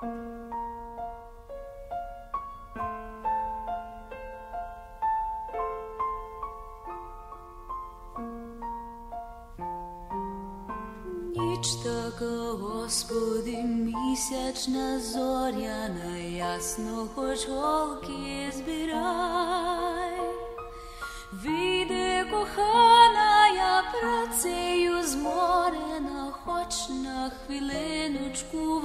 Ніч така, Господи, місячна зоряна, ясно, хоч голки збирай. Віде кохана, я працею зморена, хоч на хвилиночку в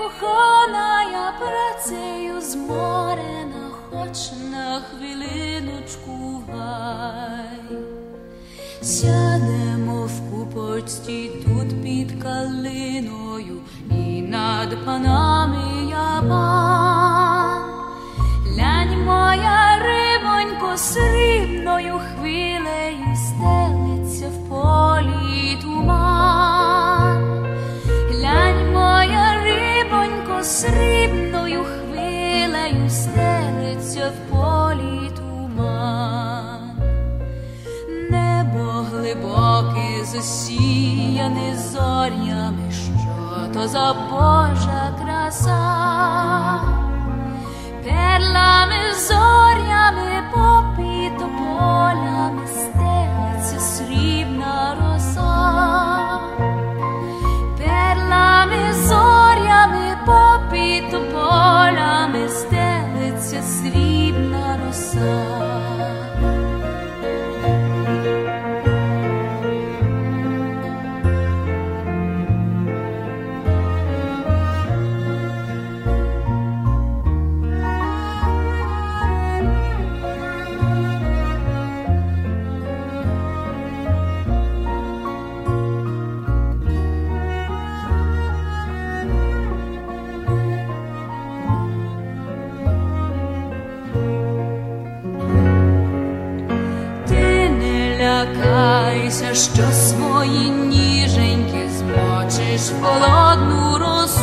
кохана, я працею зморена, хоч на хвилиночку гай. Сядемо в купочці тут під калиною, і над панами хвилею стелиться в полі туман. Небо глибоке засіяне зорнями, що то за Божа краса, перлами, зорями, Сподівайся, що свої ніженьки змочиш холодну розуму.